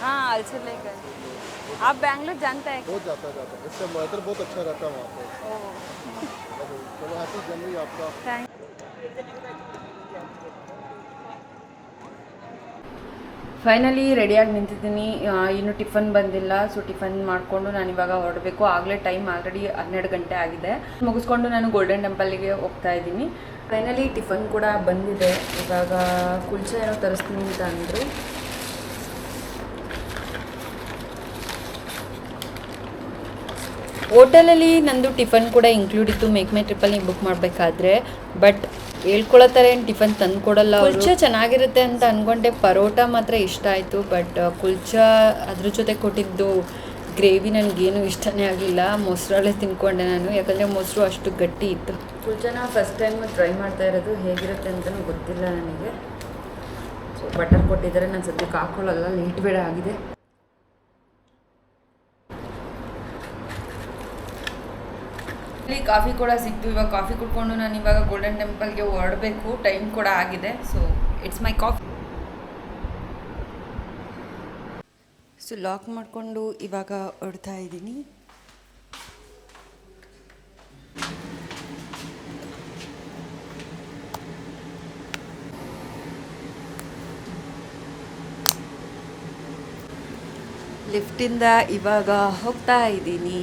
हाँ अलसर लेकर आप बैंगलोर जानते हैं बहुत जाता है जाता है इसका वेदर बहुत अच्छा रहता है वहाँ पे ओह अरे, चलो हैप्पी जनवरी आपका थैंक ಫೈನಲಿ ರೆಡಿಯಾಗಿ ನಿಂತಿದ್ದೀನಿ ಆ, ಇನ್ನು ಟಿಫನ್ ಬಂದಿಲ್ಲ ಸೊ ಟಿಫನ್ ಮಾಡಿಕೊಂಡು ನಾನು ಇವಾಗ ಹೊರಡಬೇಕು ಆಗಲೇ ಟೈಮ್ ಆಲ್ರೆಡಿ ಹನ್ನೆರಡು ಗಂಟೆ ಆಗಿದೆ ಮುಗಿಸ್ಕೊಂಡು ನಾನು ಗೋಲ್ಡನ್ ಟೆಂಪಲ್ಗೆ ಹೋಗ್ತಾ ಇದ್ದೀನಿ ಫೈನಲಿ ಟಿಫನ್ ಕೂಡ ಬಂದಿದೆ ಇವಾಗ ಕುಲ್ಚಾ ಏನೋ ತರಿಸ್ತೀನಿ ಅಂತ ಅಂದರು ಹೋಟೆಲಲ್ಲಿ ನಂದು ಟಿಫನ್ ಕೂಡ ಇನ್ಕ್ಲೂಡ್ ಇತ್ತು. ಮೇಕ್ ಮೈ ಟ್ರಿಪ್ಪಲ್ಲಿ ಬುಕ್ ಮಾಡಬೇಕಾದ್ರೆ. ಬಟ್ ಹೇಳ್ಕೊಳ್ಳೋ ಥರ ಏನು ಟಿಫನ್ ತಂದು ಕೊಡಲ್ಲ ಕುಲ್ಚಾ ಚೆನ್ನಾಗಿರುತ್ತೆ ಅಂತ ಅಂದ್ಕೊಂಡೆ ಪರೋಟ ಮಾತ್ರ ಇಷ್ಟ ಆಯಿತು. ಬಟ್ ಕುಲ್ಚಾ ಅದ್ರ ಜೊತೆ ಕೊಟ್ಟಿದ್ದು ಗ್ರೇವಿ ನನಗೇನು ಇಷ್ಟನೇ ಆಗಲಿಲ್ಲ. ಮೊಸರಲ್ಲೇ ತಿನ್ಕೊಂಡೆ ನಾನು. ಯಾಕಂದರೆ ಮೊಸರು ಅಷ್ಟು ಗಟ್ಟಿ ಇತ್ತು. ಕುಲ್ಚಾನ ಫಸ್ಟ್ ಟೈಮ್ ಟ್ರೈ ಮಾಡ್ತಾ ಇರೋದು ಹೇಗಿರುತ್ತೆ ಅಂತಲೂ ಗೊತ್ತಿಲ್ಲ ನನಗೆ. ಸೊ ಬಟರ್ ಕೊಟ್ಟಿದ್ದಾರೆ. ನಾನು ಸದ್ಯಕ್ಕೆ ಹಾಕೊಳ್ಳಲ್ಲ. ಲೇಟ್ ಬೇಡ ಆಗಿದೆ. ಇಲ್ಲಿ ಕಾಫಿ ಕೂಡ ಸಿಕ್ತು. ಇವಾಗ ಕಾಫಿ ಕುಡ್ಕೊಂಡು ನಾನು ಇವಾಗ ಗೋಲ್ಡನ್ ಟೆಂಪಲ್ಗೆ ಹೊರಡಬೇಕು. ಟೈಮ್ ಕೂಡ ಆಗಿದೆ. So it's my coffee so lock ಮಾಡಿಕೊಂಡು ಇವಾಗ ಹೊಡ್ತಾ ಇದ್ದೀನಿ. ಲಿಫ್ಟಿಂದ ಇವಾಗ ಹೋಗ್ತಾ ಇದ್ದೀನಿ.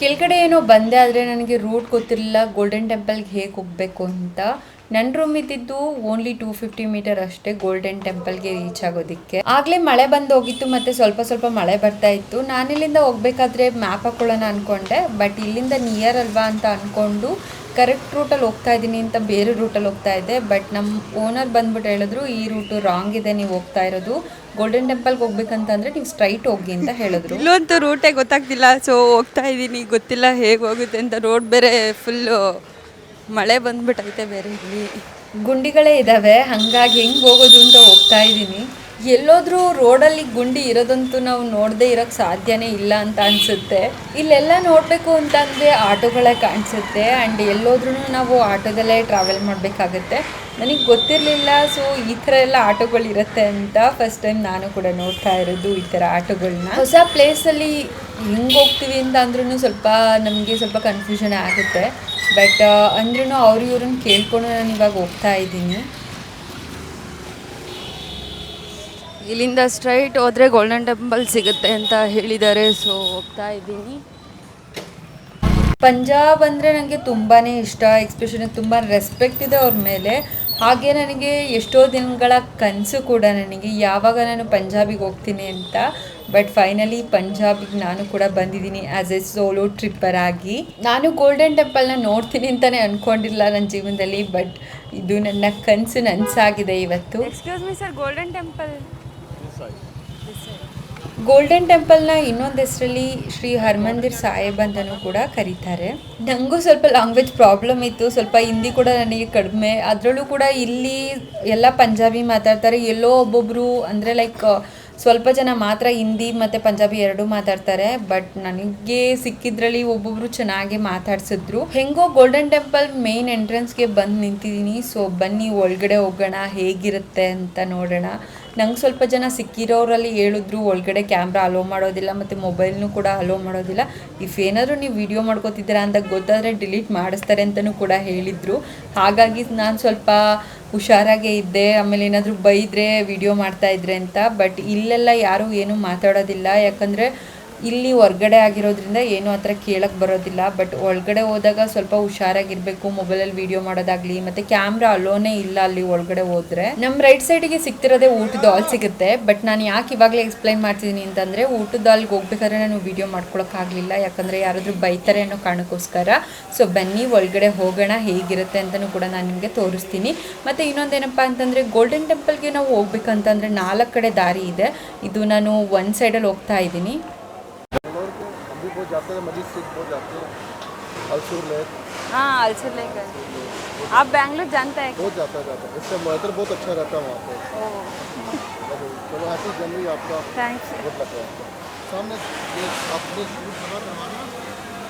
ಕೆಳಗಡೆ ಏನೋ ಬಂದೆ ಆದರೆ ನನಗೆ ರೂಟ್ ಗೊತ್ತಿರಲಿಲ್ಲ ಗೋಲ್ಡನ್ ಟೆಂಪಲ್ಗೆ ಹೇಗೆ ಹೋಗಬೇಕು ಅಂತ. ನನ್ನ ರೂಮ್ ಇದ್ದಿದ್ದು ಓನ್ಲಿ ಟೂ ಫಿಫ್ಟಿ ಮೀಟರ್ ಅಷ್ಟೇ ಗೋಲ್ಡನ್ ಟೆಂಪಲ್ಗೆ ರೀಚ್ ಆಗೋದಕ್ಕೆ. ಆಗಲೇ ಮಳೆ ಬಂದು ಹೋಗಿತ್ತು ಮತ್ತು ಸ್ವಲ್ಪ ಸ್ವಲ್ಪ ಮಳೆ ಬರ್ತಾ ಇತ್ತು. ನಾನು ಇಲ್ಲಿಂದ ಹೋಗ್ಬೇಕಾದ್ರೆ ಮ್ಯಾಪ್ ಹಾಕೊಳ್ಳೋಣ ಅಂದ್ಕೊಂಡೆ ಬಟ್ ಇಲ್ಲಿಂದ ನಿಯರ್ ಅಲ್ವಾ ಅಂತ ಅಂದ್ಕೊಂಡು ಕರೆಕ್ಟ್ ರೂಟಲ್ಲಿ ಹೋಗ್ತಾ ಇದ್ದೀನಿ ಅಂತ ಬೇರೆ ರೂಟಲ್ಲಿ ಹೋಗ್ತಾ ಇದ್ದೆ ಬಟ್ ನಮ್ಮ ಓನರ್ ಬಂದ್ಬಿಟ್ಟು ಹೇಳಿದ್ರು ಈ ರೂಟು ರಾಂಗ್ ಇದೆ ನೀವು ಹೋಗ್ತಾ ಇರೋದು. ಗೋಲ್ಡನ್ ಟೆಂಪಲ್ಗೆ ಹೋಗ್ಬೇಕಂತಂದ್ರೆ ನೀವು ಸ್ಟ್ರೈಟ್ ಹೋಗಿ ಅಂತ ಹೇಳಿದ್ರು. ಇಲ್ಲೊಂದು ರೂಟೇ ಗೊತ್ತಾಗ್ತಿಲ್ಲ ಸೊ ಹೋಗ್ತಾ ಇದ್ದೀನಿ ಗೊತ್ತಿಲ್ಲ ಹೇಗೆ ಹೋಗುತ್ತೆ ಅಂತ. ರೋಡ್ ಬೇರೆ ಫುಲ್ಲು ಮಳೆ ಬಂದ್ಬಿಟ್ಟೈತೆ ಬೇರೆ ಇಲ್ಲಿ. ಗುಂಡಿಗಳೇ ಇದ್ದಾವೆ ಹಂಗಾಗಿ ಹೆಂಗೆ ಹೋಗೋದು ಅಂತ ಹೋಗ್ತಾ ಇದ್ದೀನಿ. ಎಲ್ಲೋದ್ರೂ ರೋಡಲ್ಲಿ ಗುಂಡಿ ಇರೋದಂತೂ ನಾವು ನೋಡದೇ ಇರೋಕ್ಕೆ ಸಾಧ್ಯನೇ ಇಲ್ಲ ಅಂತ ಅನಿಸುತ್ತೆ. ಇಲ್ಲೆಲ್ಲ ನೋಡಬೇಕು ಅಂತಂದರೆ ಆಟೋಗಳೇ ಕಾಣಿಸುತ್ತೆ. ಆ್ಯಂಡ್ ಎಲ್ಲೋದ್ರೂ ನಾವು ಆಟೋದಲ್ಲೇ ಟ್ರಾವೆಲ್ ಮಾಡಬೇಕಾಗುತ್ತೆ. ನನಗೆ ಗೊತ್ತಿರಲಿಲ್ಲ ಸೊ ಈ ಥರ ಎಲ್ಲ ಆಟೋಗಳು ಇರುತ್ತೆ ಅಂತ ಫಸ್ಟ್ ಟೈಮ್ ನಾನು ಕೂಡ ನೋಡ್ತಾ ಇರೋದು ಈ ಥರ ಆಟೋಗಳನ್ನ ಹೊಸ ಪ್ಲೇಸಲ್ಲಿ ಹೆಂಗೆ ಹೋಗ್ತೀವಿ ಅಂತ ಅಂದ್ರೂ ಸ್ವಲ್ಪ ನಮಗೆ ಸ್ವಲ್ಪ ಕನ್ಫ್ಯೂಷನ್ ಆಗುತ್ತೆ. ಬಟ್ ಅಂದ್ರೂ ಅವ್ರ ಇವ್ರನ್ನ ಕೇಳ್ಕೊಂಡು ನಾನು ಇವಾಗ ಹೋಗ್ತಾ ಇದ್ದೀನಿ. ಇಲ್ಲಿಂದ ಸ್ಟ್ರೈಟ್ ಹೋದರೆ ಗೋಲ್ಡನ್ ಟೆಂಪಲ್ ಸಿಗುತ್ತೆ ಅಂತ ಹೇಳಿದ್ದಾರೆ ಸೊ ಹೋಗ್ತಾ ಇದ್ದೀನಿ. ಪಂಜಾಬ್ ಅಂದರೆ ನನಗೆ ತುಂಬಾ ಇಷ್ಟ ಎಕ್ಸ್ಪೆಷಲಿ ತುಂಬ ರೆಸ್ಪೆಕ್ಟ್ ಇದೆ ಅವ್ರ ಮೇಲೆ. ಹಾಗೆ ನನಗೆ ಎಷ್ಟೋ ದಿನಗಳ ಕನಸು ಕೂಡ ನನಗೆ ಯಾವಾಗ ನಾನು ಪಂಜಾಬಿಗೆ ಹೋಗ್ತೀನಿ ಅಂತ ಬಟ್ ಫೈನಲಿ ಪಂಜಾಬಿಗೆ ನಾನು ಕೂಡ ಬಂದಿದ್ದೀನಿ ಆ್ಯಸ್ ಎ ಸೋಲೋ ಟ್ರಿಪ್ಪರ್ ಆಗಿ. ನಾನು ಗೋಲ್ಡನ್ ಟೆಂಪಲ್ನ ನೋಡ್ತೀನಿ ಅಂತಲೇ ಅಂದ್ಕೊಂಡಿಲ್ಲ ನನ್ನ ಜೀವನದಲ್ಲಿ ಬಟ್ ಇದು ನನ್ನ ಕನಸು, ನನಸಾಗಿದೆ ಇವತ್ತು. Excuse me sir golden temple golden ಟೆಂಪಲ್ನ ಇನ್ನೊಂದು ಹೆಸರಲ್ಲಿ ಶ್ರೀ ಹರ್ಮಂದಿರ್ ಸಾಹೇಬ್ ಅಂತಲೂ ಕೂಡ ಕರೀತಾರೆ. ನನಗೂ ಸ್ವಲ್ಪ ಲ್ಯಾಂಗ್ವೇಜ್ ಪ್ರಾಬ್ಲಮ್ ಇತ್ತು. ಸ್ವಲ್ಪ ಹಿಂದಿ ಕೂಡ ನನಗೆ ಕಡಿಮೆ. ಅದರಲ್ಲೂ ಕೂಡ ಇಲ್ಲಿ ಎಲ್ಲ ಪಂಜಾಬಿ ಮಾತಾಡ್ತಾರೆ. ಎಲ್ಲೋ ಒಬ್ಬೊಬ್ಬರು ಅಂದರೆ ಲೈಕ್ ಸ್ವಲ್ಪ ಜನ ಮಾತ್ರ ಹಿಂದಿ ಮತ್ತು ಪಂಜಾಬಿ ಎರಡೂ ಮಾತಾಡ್ತಾರೆ. ಬಟ್ ನನಗೆ ಸಿಕ್ಕಿದ್ರಲ್ಲಿ ಒಬ್ಬೊಬ್ರು ಚೆನ್ನಾಗಿ ಮಾತಾಡ್ಸಿದ್ರು. ಹೆಂಗೋ ಗೋಲ್ಡನ್ ಟೆಂಪಲ್ ಮೇನ್ ಎಂಟ್ರೆನ್ಸ್ಗೆ ಬಂದು ನಿಂತಿದ್ದೀನಿ. ಸೊ ಬನ್ನಿ ಒಳಗಡೆ ಹೋಗೋಣ. ಹೇಗಿರುತ್ತೆ ಅಂತ ನೋಡೋಣ. ನಂಗೆ ಸ್ವಲ್ಪ ಜನ ಸಿಕ್ಕಿರೋರಲ್ಲಿ ಹೇಳಿದ್ರು, ಒಳಗಡೆ ಕ್ಯಾಮ್ರಾ ಅಲೋ ಮಾಡೋದಿಲ್ಲ, ಮತ್ತು ಮೊಬೈಲ್ನೂ ಕೂಡ ಅಲೋ ಮಾಡೋದಿಲ್ಲ. ಇಫ್ ಏನಾದರೂ ನೀವು ವಿಡಿಯೋ ಮಾಡ್ಕೋತಿದ್ದೀರಾ ಅಂತ ಗೊತ್ತಾದರೆ ಡಿಲೀಟ್ ಮಾಡಿಸ್ತಾರೆ ಅಂತಲೂ ಕೂಡ ಹೇಳಿದರು. ಹಾಗಾಗಿ ನಾನು ಸ್ವಲ್ಪ ಹುಷಾರಾಗೇ ಇದ್ದೆ, ಆಮೇಲೆ ಏನಾದರೂ ಬೈದರೆ ವಿಡಿಯೋ ಮಾಡ್ತಾ ಇದ್ರೆ ಅಂತ. ಬಟ್ ಇಲ್ಲೆಲ್ಲ ಯಾರೂ ಏನೂ ಮಾತಾಡೋದಿಲ್ಲ. ಯಾಕಂದರೆ ಇಲ್ಲಿ ಹೊರ್ಗಡೆ ಆಗಿರೋದ್ರಿಂದ ಏನು ಆ ಥರ ಕೇಳಕ್ಕೆ ಬರೋದಿಲ್ಲ. ಬಟ್ ಒಳಗಡೆ ಹೋದಾಗ ಸ್ವಲ್ಪ ಹುಷಾರಾಗಿರ್ಬೇಕು ಮೊಬೈಲಲ್ಲಿ ವಿಡಿಯೋ ಮಾಡೋದಾಗ್ಲಿ, ಮತ್ತೆ ಕ್ಯಾಮ್ರಾ ಅಲೋನೇ ಇಲ್ಲ ಅಲ್ಲಿ ಒಳಗಡೆ ಹೋದ್ರೆ. ನಮ್ಮ ರೈಟ್ ಸೈಡಿಗೆ ಸಿಗ್ತಿರೋದೇ ಊಟದ ಹಾಲ್ ಸಿಗುತ್ತೆ. ಬಟ್ ನಾನು ಯಾಕೆ ಇವಾಗಲೇ ಎಕ್ಸ್ಪ್ಲೈನ್ ಮಾಡ್ತಿದ್ದೀನಿ ಅಂತಂದರೆ, ಊಟದ ಹಾಲ್ಗೆ ಹೋಗ್ಬೇಕಾದ್ರೆ ನಾನು ವಿಡಿಯೋ ಮಾಡ್ಕೊಳಕ್ಕಾಗಲಿಲ್ಲ ಯಾಕಂದರೆ ಯಾರಾದರೂ ಬೈತಾರೆ ಅನ್ನೋ ಕಾರಣಕ್ಕೋಸ್ಕರ. ಸೊ ಬನ್ನಿ, ಒಳಗಡೆ ಹೋಗೋಣ, ಹೇಗಿರುತ್ತೆ ಅಂತಲೂ ಕೂಡ ನಾನು ನಿಮಗೆ ತೋರಿಸ್ತೀನಿ. ಮತ್ತು ಇನ್ನೊಂದೇನಪ್ಪ ಅಂತಂದರೆ ಗೋಲ್ಡನ್ ಟೆಂಪಲ್ಗೆ ನಾವು ಹೋಗ್ಬೇಕಂತಂದರೆ ನಾಲ್ಕು ಕಡೆ ದಾರಿ ಇದೆ. ಇದು ನಾನು ಒಂದು ಸೈಡಲ್ಲಿ ಹೋಗ್ತಾ ಇದ್ದೀನಿ. हैं मजीद से बहुत जाते हैं। अलसुर लेक। हाँ अलसुर लेक है। आप बैंगलोर जानते हैं बहुत जाता है जाता है। इससे वेदर बहुत अच्छा रहता है वहाँ पे। चलो हैप्पी जनवरी आपका थैंक्स बहुत लग रहा है। सामने ये आपने खबर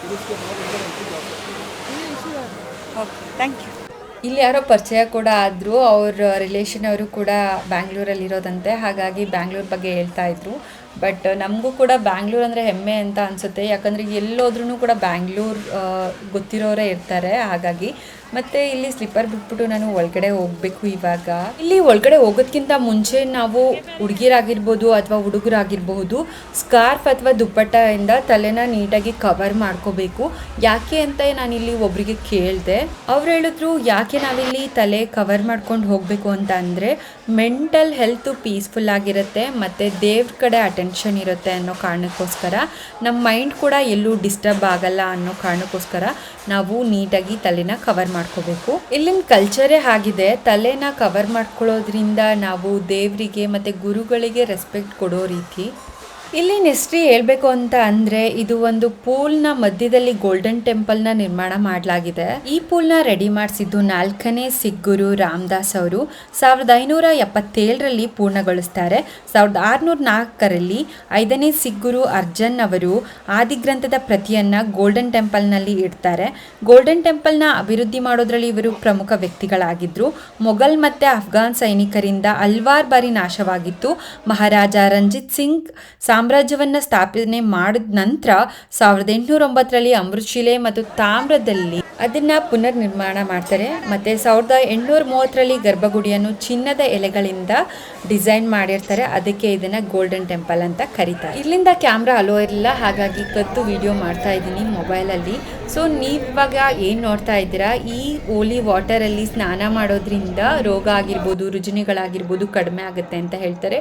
फिर उसके बाद अंदर एंट्री जा सकते हैं। ओके थैंक यू ಇಲ್ಲಿ ಯಾರೋ ಪರಿಚಯ ಕೂಡ ಆದರು, ಅವ್ರ ರಿಲೇಷನ್ ಅವರು ಕೂಡ ಬ್ಯಾಂಗ್ಳೂರಲ್ಲಿ ಇರೋದಂತೆ ಹಾಗಾಗಿ ಬ್ಯಾಂಗ್ಳೂರ್ ಬಗ್ಗೆ ಹೇಳ್ತಾ ಇದ್ರು. ಬಟ್ ನಮಗೂ ಕೂಡ ಬ್ಯಾಂಗ್ಳೂರ್ ಅಂದರೆ ಹೆಮ್ಮೆ ಅಂತ ಅನಿಸುತ್ತೆ. ಯಾಕಂದರೆ ಎಲ್ಲೋದ್ರೂ ಕೂಡ ಬ್ಯಾಂಗ್ಳೂರ್ ಗೊತ್ತಿರೋರೇ ಇರ್ತಾರೆ. ಹಾಗಾಗಿ ಮತ್ತು ಇಲ್ಲಿ ಸ್ಲಿಪ್ಪರ್ ಬಿಟ್ಬಿಟ್ಟು ನಾನು ಒಳಗಡೆ ಹೋಗಬೇಕು ಇವಾಗ. ಇಲ್ಲಿ ಒಳಗಡೆ ಹೋಗೋದ್ಕಿಂತ ಮುಂಚೆ ನಾವು ಹುಡುಗಿರಾಗಿರ್ಬೋದು ಅಥವಾ ಹುಡುಗರಾಗಿರ್ಬಹುದು, ಸ್ಕಾರ್ಫ್ ಅಥವಾ ದುಪ್ಪಟ್ಟದಿಂದ ತಲೆನ ನೀಟಾಗಿ ಕವರ್ ಮಾಡ್ಕೋಬೇಕು. ಯಾಕೆ ಅಂತ ನಾನು ಇಲ್ಲಿ ಒಬ್ರಿಗೆ ಕೇಳಿದೆ. ಅವ್ರು ಹೇಳಿದ್ರು, ಯಾಕೆ ನಾವಿಲ್ಲಿ ತಲೆ ಕವರ್ ಮಾಡ್ಕೊಂಡು ಹೋಗಬೇಕು? ಅಂತ ಅಂದರೆ ಮೆಂಟಲ್ ಹೆಲ್ತು ಪೀಸ್ಫುಲ್ ಆಗಿರುತ್ತೆ, ಮತ್ತು ದೇವ್ರ ಕಡೆ ಅಟೆನ್ಷನ್ ಇರುತ್ತೆ ಅನ್ನೋ ಕಾರಣಕ್ಕೋಸ್ಕರ ನಮ್ಮ ಮೈಂಡ್ ಕೂಡ ಎಲ್ಲೂ ಡಿಸ್ಟರ್ಬ್ ಆಗಲ್ಲ ಅನ್ನೋ ಕಾರಣಕ್ಕೋಸ್ಕರ ನಾವು ನೀಟಾಗಿ ತಲೆನ ಕವರ್ ಮಾಡ್ಕೋಬೇಕು. ಇಲ್ಲಿನ ಕಲ್ಚರೇ ಆಗಿದೆ, ತಲೆನ ಕವರ್ ಮಾಡ್ಕೊಳ್ಳೋದ್ರಿಂದ ನಾವು ದೇವರಿಗೆ ಮತ್ತು ಗುರುಗಳಿಗೆ ರೆಸ್ಪೆಕ್ಟ್ ಕೊಡೋ ರೀತಿ ಇಲ್ಲಿ ಹಿಸ್ಟ್ರಿ ಹೇಳಬೇಕು ಅಂತ ಅಂದ್ರೆ ಇದು ಒಂದು ಪೂಲ್ನ ಮಧ್ಯದಲ್ಲಿ ಗೋಲ್ಡನ್ ಟೆಂಪಲ್ನ ನಿರ್ಮಾಣ ಮಾಡಲಾಗಿದೆ. ಈ ಪೂಲ್ನ ರೆಡಿ ಮಾಡಿಸಿದ್ದು ನಾಲ್ಕನೇ ಸಿಗ್ಗುರು ರಾಮದಾಸ್ ಅವರು. ಸಾವಿರದ ಐನೂರ ಎಪ್ಪತ್ತೇಳರಲ್ಲಿ ಪೂರ್ಣಗೊಳಿಸ್ತಾರೆ. ಸಾವಿರದ ಆರುನೂರ ನಾಲ್ಕರಲ್ಲಿ ಐದನೇ ಸಿಗ್ಗುರು ಅರ್ಜನ್ ಅವರು ಆದಿಗ್ರಂಥದ ಪ್ರತಿಯನ್ನ ಗೋಲ್ಡನ್ ಟೆಂಪಲ್ನಲ್ಲಿ ಇಡ್ತಾರೆ. ಗೋಲ್ಡನ್ ಟೆಂಪಲ್ನ ಅಭಿವೃದ್ಧಿ ಮಾಡೋದ್ರಲ್ಲಿ ಇವರು ಪ್ರಮುಖ ವ್ಯಕ್ತಿಗಳಾಗಿದ್ದರು ಮೊಘಲ್ ಮತ್ತೆ ಅಫ್ಘಾನ್ ಸೈನಿಕರಿಂದ ಹಲ್ವಾರು ಬಾರಿ ನಾಶವಾಗಿತ್ತು. ಮಹಾರಾಜ ರಂಜಿತ್ ಸಿಂಗ್ ಸಾಮ್ರಾಜ್ಯವನ್ನು ಸ್ಥಾಪನೆ ಮಾಡಿದ ನಂತರ ಸಾವಿರದ ಎಂಟುನೂರ ಒಂಬತ್ತರಲ್ಲಿ ಅಮೃತಶಿಲೆ ಮತ್ತು ತಾಮ್ರದಲ್ಲಿ ಅದನ್ನ ಪುನರ್ ನಿರ್ಮಾಣ ಮಾಡ್ತಾರೆ. ಮತ್ತೆ ಸಾವಿರದ ಎಂಟುನೂರ ಮೂವತ್ತರಲ್ಲಿ ಗರ್ಭಗುಡಿಯನ್ನು ಚಿನ್ನದ ಎಲೆಗಳಿಂದ ಡಿಸೈನ್ ಮಾಡಿರ್ತಾರೆ. ಅದಕ್ಕೆ ಇದನ್ನ ಗೋಲ್ಡನ್ ಟೆಂಪಲ್ ಅಂತ ಕರೀತಾರೆ. ಇಲ್ಲಿಂದ ಕ್ಯಾಮ್ರಾ ಅಲೋ ಇರಲಿಲ್ಲ, ಹಾಗಾಗಿ ಕತ್ತು ವಿಡಿಯೋ ಮಾಡ್ತಾ ಇದ್ದೀನಿ ಮೊಬೈಲಲ್ಲಿ. ಸೊ ನೀವಿವಾಗ ಏನು ನೋಡ್ತಾ ಇದ್ದೀರಾ? ಈ ಓಲಿ ವಾಟರಲ್ಲಿ ಸ್ನಾನ ಮಾಡೋದ್ರಿಂದ ರೋಗ ಆಗಿರ್ಬೋದು, ರುಜಿನಿಗಳಾಗಿರ್ಬೋದು ಕಡಿಮೆ ಆಗುತ್ತೆ ಅಂತ ಹೇಳ್ತಾರೆ.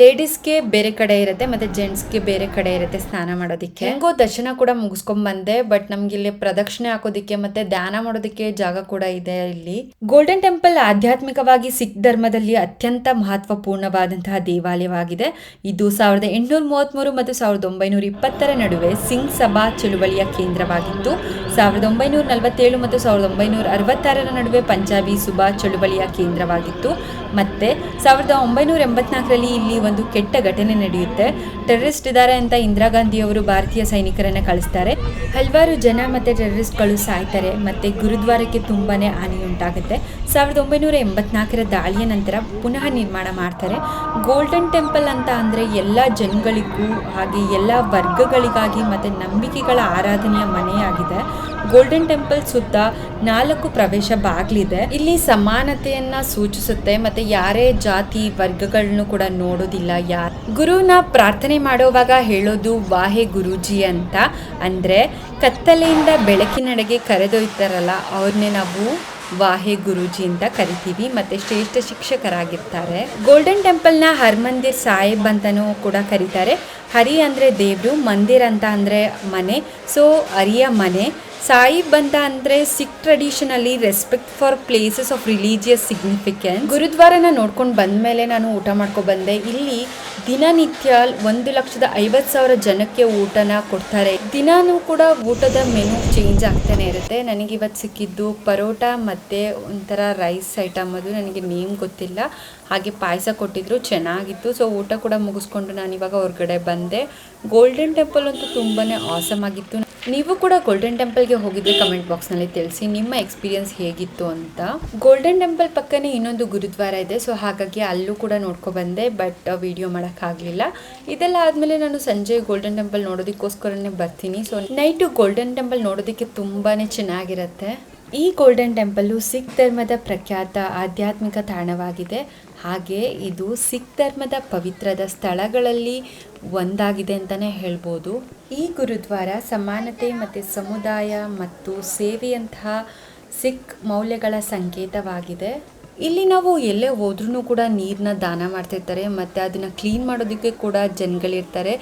ಲೇಡೀಸ್ಗೆ ಬೇರೆ ಕಡೆ ಇರುತ್ತೆ, ಮತ್ತೆ ಜೆಂಟ್ಸ್ಗೆ ಬೇರೆ ಕಡೆ ಇರುತ್ತೆ ಸ್ನಾನ ಮಾಡೋದಕ್ಕೆ. ಹೆಂಗೋ ದರ್ಶನ ಕೂಡ ಮುಗಿಸ್ಕೊಂಡ್ ಬಂದೆ ಬಟ್ ನಮ್ಗೆ ಇಲ್ಲಿ ಪ್ರದಕ್ಷಿಣೆ ಹಾಕೋದಿಕ್ಕೆ ಮತ್ತೆ ಧ್ಯಾನ ಮಾಡೋದಕ್ಕೆ ಜಾಗ ಕೂಡ ಇದೆ ಇಲ್ಲಿ. ಗೋಲ್ಡನ್ ಟೆಂಪಲ್ ಆಧ್ಯಾತ್ಮಿಕವಾಗಿ ಸಿಖ್ ಧರ್ಮದಲ್ಲಿ ಅತ್ಯಂತ ಮಹತ್ವಪೂರ್ಣವಾದಂತಹ ದೇವಾಲಯವಾಗಿದೆ. ಇದು ಸಾವಿರದ ಎಂಟುನೂರ ಮೂವತ್ತ್ಮೂರು ಮತ್ತು ಸಾವಿರದ ಒಂಬೈನೂರ ಇಪ್ಪತ್ತರ ನಡುವೆ ಸಿಂಗ್ ಸಭಾ ಚಳುವಳಿಯ ಕೇಂದ್ರವಾಗಿತ್ತು. ಸಾವಿರದ ಒಂಬೈನೂರ ನಲವತ್ತೇಳು ಮತ್ತು ಸಾವಿರದ ಒಂಬೈನೂರ ಅರವತ್ತಾರರ ನಡುವೆ ಪಂಜಾಬಿ ಸುಭಾ ಚಳುವಳಿಯ ಕೇಂದ್ರವಾಗಿತ್ತು. ಮತ್ತು ಸಾವಿರದ ಒಂಬೈನೂರ ಎಂಬತ್ನಾಲ್ಕರಲ್ಲಿ ಇಲ್ಲಿ ಒಂದು ಕೆಟ್ಟ ಘಟನೆ ನಡೆಯುತ್ತೆ. ಟೆರರಿಸ್ಟ್ ಇದ್ದಾರೆ ಅಂತ ಇಂದಿರಾ ಗಾಂಧಿಯವರು ಭಾರತೀಯ ಸೈನಿಕರನ್ನು ಕಳಿಸ್ತಾರೆ. ಹಲವಾರು ಜನ ಮತ್ತು ಟೆರರಿಸ್ಟ್ಗಳು ಸಾಯ್ತಾರೆ. ಮತ್ತು ಗುರುದ್ವಾರಕ್ಕೆ ತುಂಬಾನೇ ಹಾನಿ ಉಂಟಾಗುತ್ತೆ ಸಾವಿರದ ಒಂಬೈನೂರ ಎಂಬತ್ನಾಲ್ಕರ ದಾಳಿಯ ನಂತರ ಪುನಃ ನಿರ್ಮಾಣ ಮಾಡ್ತಾರೆ. ಗೋಲ್ಡನ್ ಟೆಂಪಲ್ ಅಂತ ಅಂದರೆ ಎಲ್ಲ ಜನಗಳಿಗೂ ಹಾಗೆ ಎಲ್ಲ ವರ್ಗಗಳಿಗಾಗಿ ಮತ್ತು ನಂಬಿಕೆಗಳ ಆರಾಧನೆಯ ಮನೆಯಾಗಿದೆ. ಗೋಲ್ಡನ್ ಟೆಂಪಲ್ ಸುತ್ತ ನಾಲ್ಕು ಪ್ರವೇಶ ಬಾಗಿಲಿದೆ. ಇಲ್ಲಿ ಸಮಾನತೆಯನ್ನ ಸೂಚಿಸುತ್ತೆ, ಮತ್ತೆ ಯಾರೇ ಜಾತಿ ವರ್ಗಗಳನ್ನು ಕೂಡ ನೋಡೋದಿಲ್ಲ ಯಾರು. ಗುರುನ ಪ್ರಾರ್ಥನೆ ಮಾಡುವಾಗ ಹೇಳೋದು ವಾಹೆ ಗುರೂಜಿ ಅಂತ. ಅಂದ್ರೆ ಕತ್ತಲೆಯಿಂದ ಬೆಳಕಿನಡೆಗೆ ಕರೆದೊಯ್ತಾರಲ್ಲ ಅವ್ರನ್ನೇ ನಾವು ವಾಹೆ ಗುರೂಜಿ ಅಂತ ಕರಿತೀವಿ, ಮತ್ತೆ ಶ್ರೇಷ್ಠ ಶಿಕ್ಷಕರಾಗಿರ್ತಾರೆ. ಗೋಲ್ಡನ್ ಟೆಂಪಲ್ನ ಹರ್ಮಂದಿರ್ ಸಾಹೇಬ್ ಅಂತಾನೂ ಕೂಡ ಕರೀತಾರೆ. ಹರಿ ಅಂದರೆ ದೇವರು, ಮಂದಿರ್ ಅಂತ ಅಂದರೆ ಮನೆ. ಸೊ ಹರಿಯ ಮನೆ. ಸಾಹಿಬ್ ಅಂತ ಅಂದರೆ Sikh ಟ್ರೆಡಿಷನಲ್ಲಿ respect for places of religious significance ಗುರುದ್ವಾರನ ನೋಡ್ಕೊಂಡು ಬಂದ ಮೇಲೆ ನಾನು ಊಟ ಮಾಡ್ಕೊಂಡು ಬಂದೆ. ಇಲ್ಲಿ ದಿನನಿತ್ಯ ಒಂದು ಲಕ್ಷದ ಐವತ್ತು ಸಾವಿರ ಜನಕ್ಕೆ ಊಟನ ಕೊಡ್ತಾರೆ. ದಿನಾನೂ ಕೂಡ ಊಟದ ಮೆನು ಚೇಂಜ್ ಆಗ್ತಾನೆ ಇರುತ್ತೆ. ನನಗೆ ಇವತ್ತು ಸಿಕ್ಕಿದ್ದು ಪರೋಟ ಮತ್ತು ಒಂಥರ ರೈಸ್ ಐಟಮ್ ಅದು ನನಗೆ ನೇಮ್ ಗೊತ್ತಿಲ್ಲ. ಹಾಗೆ ಪಾಯಸ ಕೊಟ್ಟಿದ್ರು ಚೆನ್ನಾಗಿತ್ತು. ಸೊ ಊಟ ಕೂಡ ಮುಗಿಸ್ಕೊಂಡು ನಾನು ಇವಾಗ ಹೊರಗಡೆ ಬಂದೆ. ಗೋಲ್ಡನ್ ಟೆಂಪಲ್ ಅಂತೂ ತುಂಬಾ ಆಸಮ್ ಆಗಿತ್ತು. ನೀವು ಕೂಡ ಗೋಲ್ಡನ್ ಟೆಂಪಲ್ಗೆ ಹೋಗಿದ್ರೆ ಕಮೆಂಟ್ ಬಾಕ್ಸ್ನಲ್ಲಿ ತಿಳಿಸಿ, ನಿಮ್ಮ ಎಕ್ಸ್ಪೀರಿಯನ್ಸ್ ಹೇಗಿತ್ತು ಅಂತ. ಗೋಲ್ಡನ್ ಟೆಂಪಲ್ ಪಕ್ಕನೇ ಇನ್ನೊಂದು ಗುರುದ್ವಾರ ಇದೆ ಸೊ ಹಾಗಾಗಿ ಅಲ್ಲೂ ಕೂಡ ನೋಡ್ಕೊ ಬಂದೆ ಬಟ್ ವಿಡಿಯೋ ಮಾಡೋಕ್ಕಾಗಲಿಲ್ಲ ಇದೆಲ್ಲ ಆದಮೇಲೆ ನಾನು ಸಂಜೆ ಗೋಲ್ಡನ್ ಟೆಂಪಲ್ ನೋಡೋದಕ್ಕೋಸ್ಕರನೇ ಬರ್ತೀನಿ. ಸೊ ನೈಟು ಗೋಲ್ಡನ್ ಟೆಂಪಲ್ ನೋಡೋದಕ್ಕೆ ತುಂಬಾ ಚೆನ್ನಾಗಿರುತ್ತೆ. ಈ ಗೋಲ್ಡನ್ ಟೆಂಪಲ್ಲು ಸಿಖ್ ಧರ್ಮದ ಪ್ರಖ್ಯಾತ ಆಧ್ಯಾತ್ಮಿಕ ತಾಣವಾಗಿದೆ. ಹಾಗೆ ಇದು ಸಿಖ್ ಧರ್ಮದ ಪವಿತ್ರದ ಸ್ಥಳಗಳಲ್ಲಿ ಒಂದಾಗಿದೆ ಅಂತಲೇ ಹೇಳ್ಬೋದು. ಈ ಗುರುದ್ವಾರ ಸಮಾನತೆ ಮತ್ತು ಸಮುದಾಯ ಮತ್ತು ಸೇವೆಯಂತಹ ಸಿಖ್ ಮೌಲ್ಯಗಳ ಸಂಕೇತವಾಗಿದೆ. ಇಲ್ಲಿ ನಾವು ಎಲ್ಲೇ ಹೋದ್ರೂ ಕೂಡ ನೀರನ್ನ ದಾನ ಮಾಡ್ತಿರ್ತಾರೆ, ಮತ್ತು ಅದನ್ನು ಕ್ಲೀನ್ ಮಾಡೋದಕ್ಕೆ ಕೂಡ ಜನಗಳಿರ್ತಾರೆ.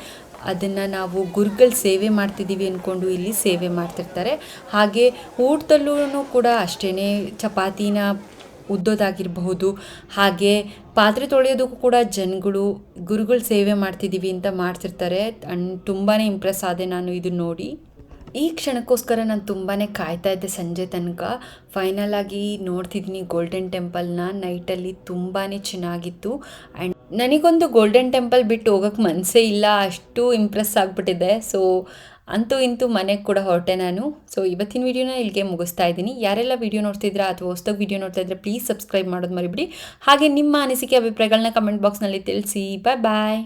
ಅದನ್ನು ನಾವು ಗುರುಗಳು ಸೇವೆ ಮಾಡ್ತಿದ್ದೀವಿ ಅಂದ್ಕೊಂಡು ಇಲ್ಲಿ ಸೇವೆ ಮಾಡ್ತಿರ್ತಾರೆ. ಹಾಗೆ ಊಟದಲ್ಲೂ ಕೂಡ ಅಷ್ಟೇ ಚಪಾತಿನ ಉದ್ದೋದಾಗಿರಬಹುದು. ಹಾಗೆ ಪಾತ್ರೆ ತೊಳೆಯೋದಕ್ಕೂ ಕೂಡ ಜನಗಳು ಗುರುಗಳು ಸೇವೆ ಮಾಡ್ತಿದ್ದೀವಿ ಅಂತ ಮಾಡ್ತಿರ್ತಾರೆ. ಅಂಡ್ ತುಂಬಾ ಇಂಪ್ರೆಸ್ ಆದೆ ನಾನು ಇದು ನೋಡಿ. ಈ ಕ್ಷಣಕ್ಕೋಸ್ಕರ ನಾನು ತುಂಬಾ ಕಾಯ್ತಾ ಇದ್ದೆ ಸಂಜೆ ತನಕ. ಫೈನಲ್ ಆಗಿ ನೋಡ್ತಿದ್ದೀನಿ ಗೋಲ್ಡನ್ ಟೆಂಪಲ್ನ ನೈಟಲ್ಲಿ ತುಂಬಾ ಚೆನ್ನಾಗಿತ್ತು. ಆ್ಯಂಡ್ ನನಗೊಂದು ಗೋಲ್ಡನ್ ಟೆಂಪಲ್ ಬಿಟ್ಟು ಹೋಗೋಕ್ಕೆ ಮನಸ್ಸೇ ಇಲ್ಲ, ಅಷ್ಟು ಇಂಪ್ರೆಸ್ ಆಗಿಬಿಟ್ಟಿದೆ. ಸೊ ಅಂತೂ ಇಂತೂ ಮನೆಗೆ ಕೂಡ ಹೊರಟೆ ನಾನು. ಸೊ ಇವತ್ತಿನ ವಿಡಿಯೋನ ಇಲ್ಲಿಗೆ ಮುಗಿಸ್ತಾ ಇದ್ದೀನಿ. ಯಾರೆಲ್ಲ ವಿಡಿಯೋ ನೋಡ್ತಿದ್ರಾ ಅಥವಾ ಹೊಸ್ದಾಗ ವಿಡಿಯೋ ನೋಡ್ತಾ ಇದ್ರೆ ಪ್ಲೀಸ್ ಸಬ್ಸ್ಕ್ರೈಬ್ ಮಾಡೋದು ಮರಿಬಿಡಿ. ಹಾಗೆ ನಿಮ್ಮ ಅನಿಸಿಕೆ ಅಭಿಪ್ರಾಯಗಳನ್ನ ಕಮೆಂಟ್ ಬಾಕ್ಸ್ನಲ್ಲಿ ತಿಳಿಸಿ. ಬಾಯ್ ಬಾಯ್